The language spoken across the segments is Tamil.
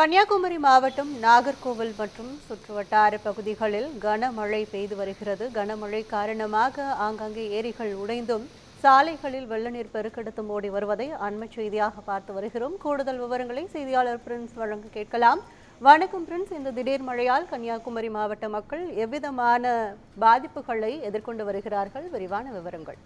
கன்னியாகுமரி மாவட்டம் நாகர்கோவில் மற்றும் சுற்றுவட்டார பகுதிகளில் கனமழை பெய்து வருகிறது. கனமழை காரணமாக ஆங்காங்கே ஏரிகள் உடைந்தும் சாலைகளில் வெள்ளநீர் பெருக்கெடுத்தும் ஓடி வருவதை அண்மை செய்தியாக பார்த்து வருகிறோம். கூடுதல் விவரங்களை செய்தியாளர் பிரின்ஸ் வழங்க கேட்கலாம். வணக்கம் பிரின்ஸ். இந்த திடீர் மழையால் கன்னியாகுமரி மாவட்ட மக்கள் எவ்விதமான பாதிப்புகளை எதிர்கொண்டு வருகிறார்கள்? விரிவான விவரங்கள்.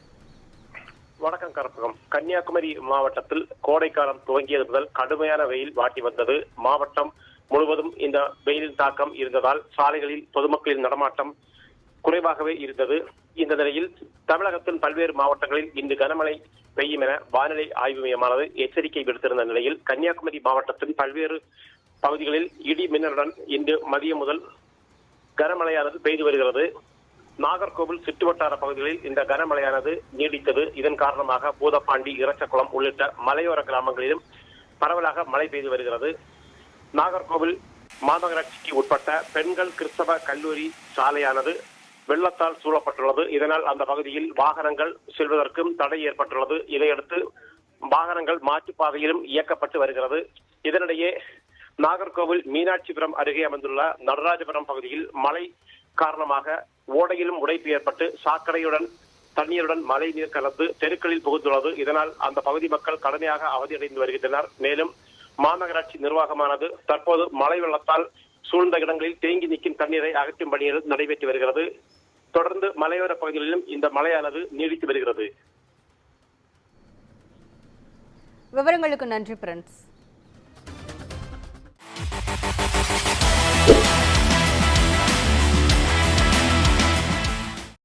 வணக்கம் கரப்பகம். கன்னியாகுமரி மாவட்டத்தில் கோடைக்காலம் துவங்கியது முதல் கடுமையான வெயில் வாட்டி வந்தது. மாவட்டம் முழுவதும் இந்த வெயிலின் தாக்கம் இருந்ததால் சாலைகளில் பொதுமக்களின் நடமாட்டம் குறைவாகவே இருந்தது. இந்த நிலையில் தமிழகத்தின் பல்வேறு மாவட்டங்களில் இன்று கனமழை பெய்யும் என வானிலை ஆய்வு மையமானது எச்சரிக்கை விடுத்திருந்த நிலையில் கன்னியாகுமரி மாவட்டத்தின் பல்வேறு பகுதிகளில் இடி மின்னலுடன் இன்று மதியம் முதல் கனமழையானது பெய்து வருகிறது. நாகர்கோவில் சுற்றுவட்டார பகுதிகளில் இந்த கனமழையானது நீடித்தது. இதன் காரணமாக பூதப்பாண்டி இரச்சக்குளம் உள்ளிட்ட மலையோர கிராமங்களிலும் பரவலாக மழை பெய்து வருகிறது. நாகர்கோவில் மாநகராட்சிக்கு உட்பட்ட பெண்கள் கிறிஸ்தவ கல்லூரி சாலையானது வெள்ளத்தால் சூழப்பட்டுள்ளது. இதனால் அந்த பகுதியில் வாகனங்கள் செல்வதற்கும் தடை ஏற்பட்டுள்ளது. இதையடுத்து வாகனங்கள் மாற்றுப்பாதையிலும் இயக்கப்பட்டு வருகிறது. இதனிடையே நாகர்கோவில் மீனாட்சிபுரம் அருகே அமைந்துள்ள நடராஜபுரம் பகுதியில் மழை காரணமாக ஓடையிலும் உடைப்பு ஏற்பட்டு சாக்கடையுடன் தண்ணீருடன் மழை நீர் கலந்து தெருக்களில் புகுந்துள்ளது. இதனால் அந்த பகுதி மக்கள் கடுமையாக அவதியடைந்து வருகின்றனர். மேலும் மாநகராட்சி நிர்வாகமானது தற்போது மழை வெள்ளத்தால் சூழ்ந்த இடங்களில் தேங்கி நிற்கும் தண்ணீரை அகற்றும் பணிகள் நடைபெற்று வருகிறது. தொடர்ந்து மலையோர பகுதிகளிலும் இந்த மழையானது நீடித்து வருகிறது. விவரங்களுக்கு நன்றி பிரின்ஸ்